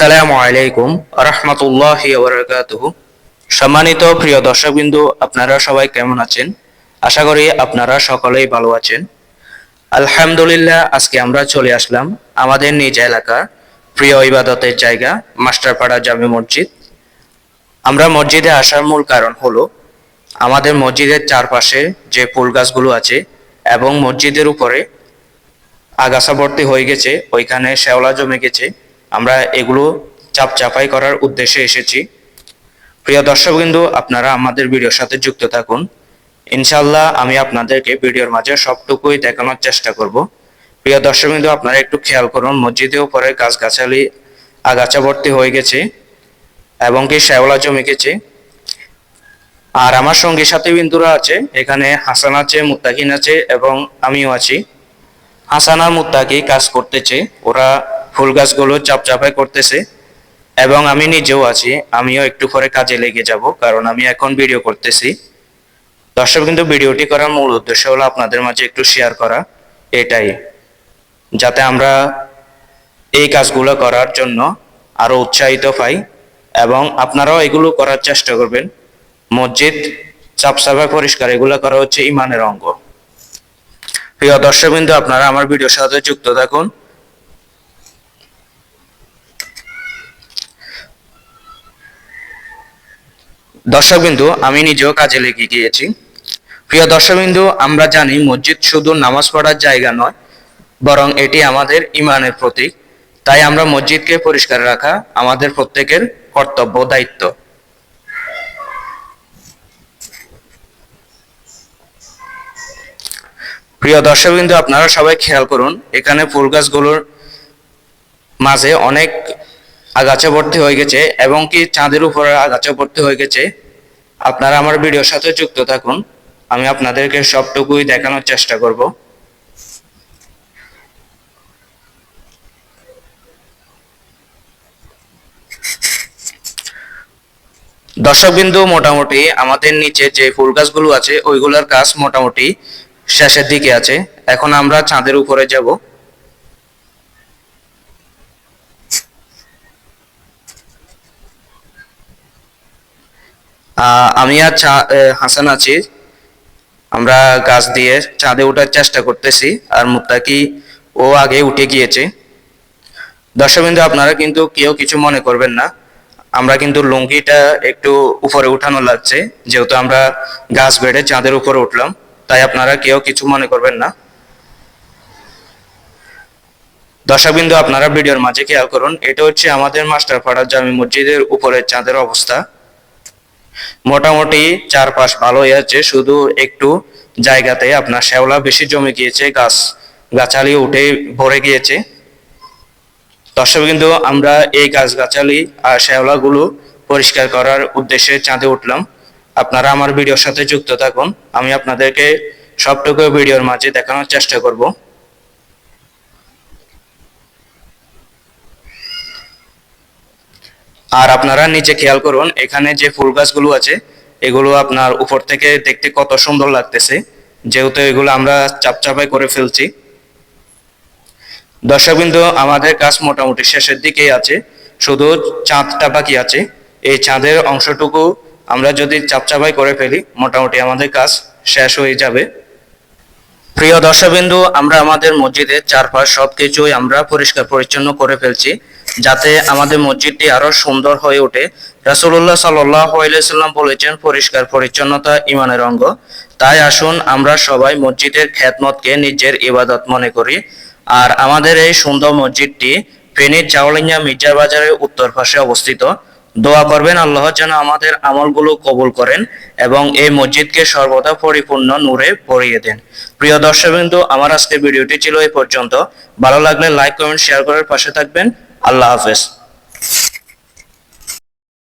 আসসালামু আলাইকুম রহমতুল্লাহ সম্মানিত প্রিয় দর্শকবিন্দু, আপনারা সবাই কেমন আছেন? আশা করি আপনারা সকলেই ভালো আছেন। আলহামদুলিল্লাহ, আজকে আমরা চলে আসলাম আমাদের নিজ এলাকার প্রিয় ইবাদতের জায়গা, মাস্টারপাড়া জামে মসজিদ। আমরা মসজিদে আসার মূল কারণ হলো আমাদের মসজিদের চারপাশে যে ফুল গাছগুলো আছে এবং মসজিদের উপরে আগাছা ভর্তি হয়ে গেছে, ওইখানে শ্যাওলা জমে গেছে। আমরা এগুলো চাপ চাপাই করার উদ্দেশ্যে এসেছি। প্রিয় দর্শকবৃন্দু, আপনারা আমাদের ভিডিওর সাথে যুক্ত থাকুন। ইনশাল্লাহ আমি আপনাদেরকে ভিডিওর মাঝে সবটুকুই দেখানোর চেষ্টা করব। প্রিয় দর্শকবৃন্দু, আপনারা একটু খেয়াল করুন, মসজিদের উপরে গাছগাছালি, আগাছা ভর্তি হয়ে গেছে এবং কি শ্যাওলা জমে গেছে। আর আমার সঙ্গী সাথী বিন্দুরা আছে, এখানে হাসান আছে, মুত্তাকিন আছে এবং আমিও আছি। হাসানা মুত্তাকি কাজ করতেছে, ওরা ফুল গাছগুলো চাপ চাপাই করতেছে এবং আমি নিজেও আছি, আমিও একটু পরে কাজে লেগে যাব, কারণ আমি এখন ভিডিও করতেছি। দর্শক, কিন্তু ভিডিওটি করার মূল উদ্দেশ্য হলো আপনাদের মাঝে একটু শেয়ার করা, এটাই। যাতে আমরা এই কাজগুলো করার জন্য আরও উৎসাহিত পাই এবং আপনারাও এগুলো করার চেষ্টা করবেন। মসজিদ চাপসাফাই পরিষ্কার, এগুলো করা হচ্ছে ইমানের অঙ্গ। প্রিয় দর্শকবৃন্দ আপনারা আমার ভিডিওর সাথে যুক্ত থাকুন। দর্শকবিন্দু, আমি নিজেও কাজে লেগে গিয়েছি। প্রিয় দর্শকবিন্দু, আমরা জানি মসজিদ শুধু নামাজ পড়ার জায়গা নয়, বরং এটি আমাদের ইমানের প্রতীক। তাই আমরা মসজিদকে পরিষ্কার রাখা আমাদের প্রত্যেকের কর্তব্য দায়িত্ব। প্রিয় দর্শকবৃন্দ, আপনারা সবাই খেয়াল করুন, এখানে ফুল গাছগুলোর মাঝে অনেক আগাছা ভর্তি হয়ে গেছে এবং কি চাঁদের উপরে আগাছা ভর্তি হয়ে গেছে। আপনারা আমার ভিডিওর সাথে যুক্ত থাকুন। আমি আপনাদেরকে সবটুকুই দেখানোর চেষ্টা করব। দর্শকবিন্দু, মোটামুটি আমাদের নিচে যে ফুল গাছগুলো আছে, ওইগুলোর কাজ মোটামুটি শেষের দিকে আছে। এখন আমরা চাঁদের উপরে যাব। আমি আর হাসান আছি। আমরা গাছ দিয়ে চাঁদে ওঠার চেষ্টা করতেছি, আর মুত্তাকি ও আগে উঠে গিয়েছে। দর্শকবিন্দু, আপনারা কিন্তু কেউ কিছু মনে করবেন না। আমরা কিন্তু লুঙ্গিটা একটু উপরে উঠানো লাগছে, যেহেতু আমরা গাছ বেড়ে চাঁদের উপরে উঠলাম, তাই আপনারা কেউ কিছু মনে করবেন না। দর্শকবিন্দু, আপনারা ভিডিওর মাঝে খেয়াল করুন, এটা হচ্ছে আমাদের মাস্টারপাড়া জামি মসজিদের উপরের চাঁদের অবস্থা। মোটামুটি চারপাশ ভালোই আছে, শুধু একটু জায়গাতে আপনার শ্যাওলা বেশি জমে গিয়েছে, গাছ গাছালি উঠে ভরে গিয়েছে। দর্শক কিন্তু আমরা এই গাছ গাছালি আর শ্যাওলাগুলো পরিষ্কার করার উদ্দেশ্যে চাঁদে উঠলাম। আপনারা আমার ভিডিওর সাথে যুক্ত থাকুন। আমি আপনাদেরকে সবটুকু ভিডিওর মাঝে দেখানোর চেষ্টা করব। আর আপনারা নিচে খেয়াল করুন, এখানে যে ফুল গাছগুলো আছে, এগুলো আপনার উপর থেকে দেখতে কত সুন্দর লাগতেছে। যেহেতু এগুলো আমরা চাপচাপাই করে ফেলছি। দর্শকবিন্দু, আমাদের কাজ মোটামুটি শেষের দিকেই আছে। শুধু চাঁদটা বাকি আছে। এই চাঁদের অংশটুকু আমরা যদি চাপচাপাই করে ফেলি, মোটামুটি আমাদের কাজ শেষ হয়ে যাবে। প্রিয় দর্শকবিন্দু, আমরা আমাদের মসজিদের চারপাশ সবকিছুই আমরা পরিষ্কার পরিচ্ছন্ন করে ফেলছি, যাতে আমাদের মসজিদটি আরও সুন্দর হয়ে ওঠে। আলাইহি সাল্লাম বলেছেন, পরিষ্কার পরিচ্ছন্নতা ইমানের অঙ্গ। তাই আসুন আমরা সবাই মসজিদের খ্যাতমতকে নিজের ইবাদত মনে করি। আর আমাদের এই সুন্দর মসজিদটি ফেনীর চাওলিঙ্গা মির্জা বাজারের উত্তর পাশে অবস্থিত। দোয়া করবেন, আল্লাহ যেন আমাদের আমলগুলো কবুল করেন এবং এই মসজিদকে সর্বদা পরিপূর্ণ নূরে ভরিয়ে দেন। প্রিয় দর্শকবৃন্দ, আমার আজকে ভিডিওটি ছিল এই পর্যন্ত। ভালো লাগলে লাইক কমেন্ট শেয়ার করার পাশে থাকবেন। আল্লাহ হাফেজ।